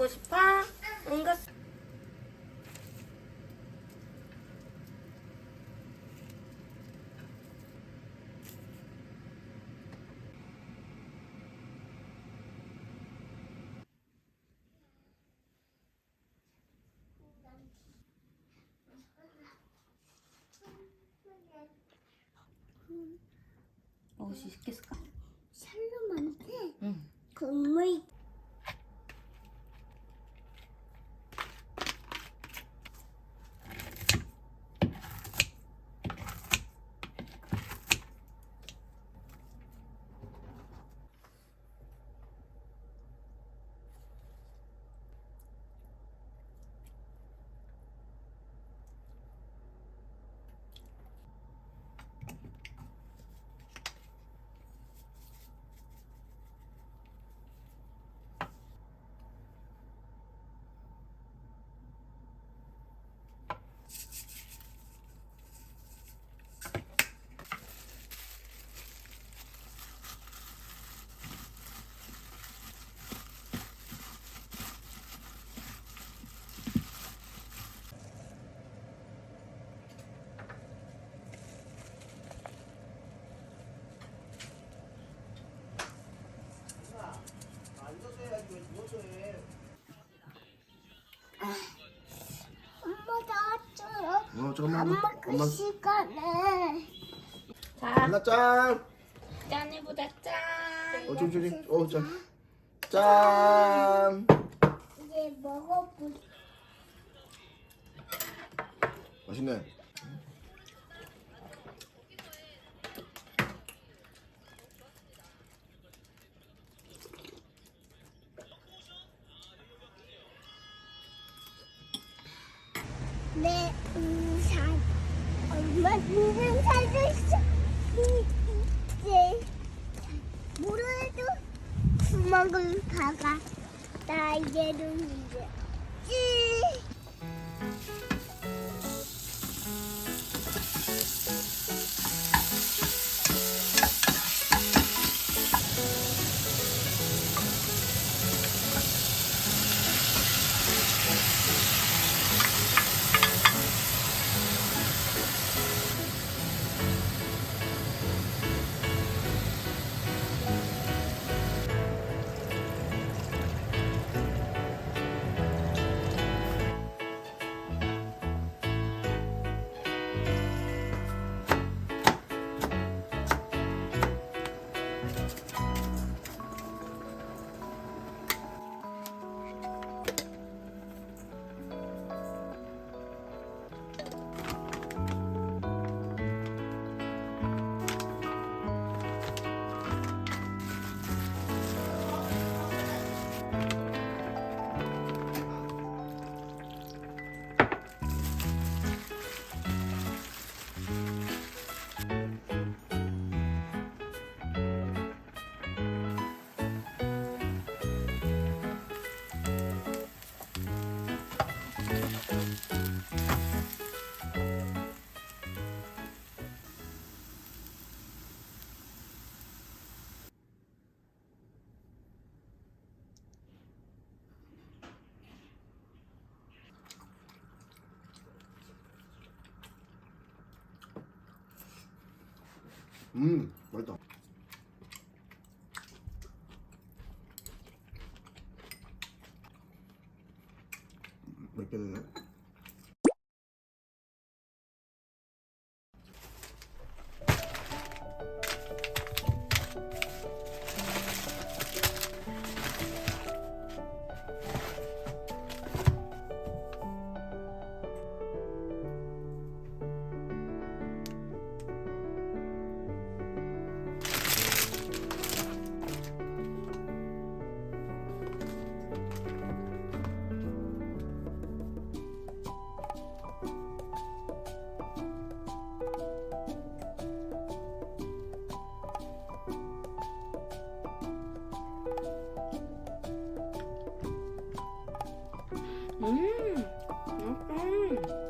가 싸고 싶어? 응가 싸- 옷이 시켰을까? 샬롬한테 응. 국물 엄마 나왔 어 잠깐만 엄마 그 엄마 시간에 자, 하나 짠 짠해보자, 짠. 어, 좀, 좀, 좀. 어, 짠. 짠. 이제 먹어보. 맛있네. 내 우산 우산 사줬어 이제 물에도 구멍을 박아 날개로 이제 음, 맛있 you.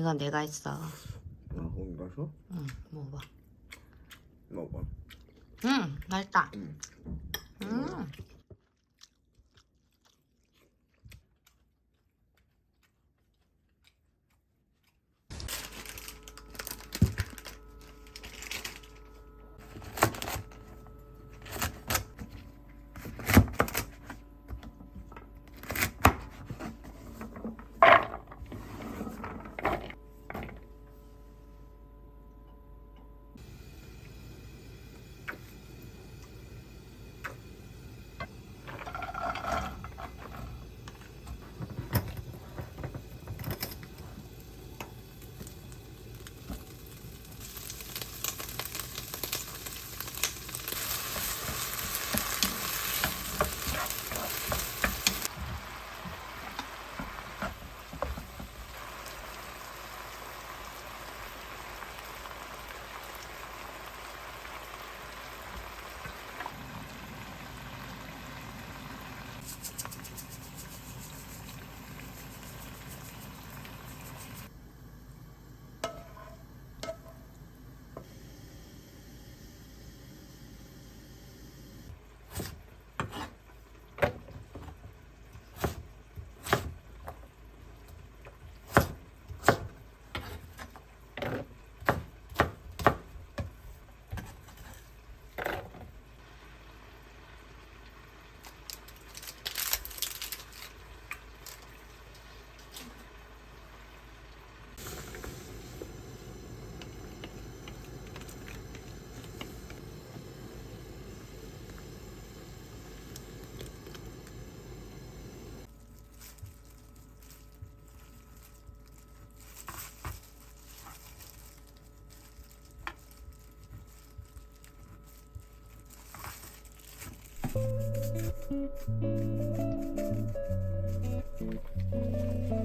이건 내가 했어. 아, 거기 가서 응, 먹어봐. 먹어. 응, 맛있다. 응. 음. Thank you.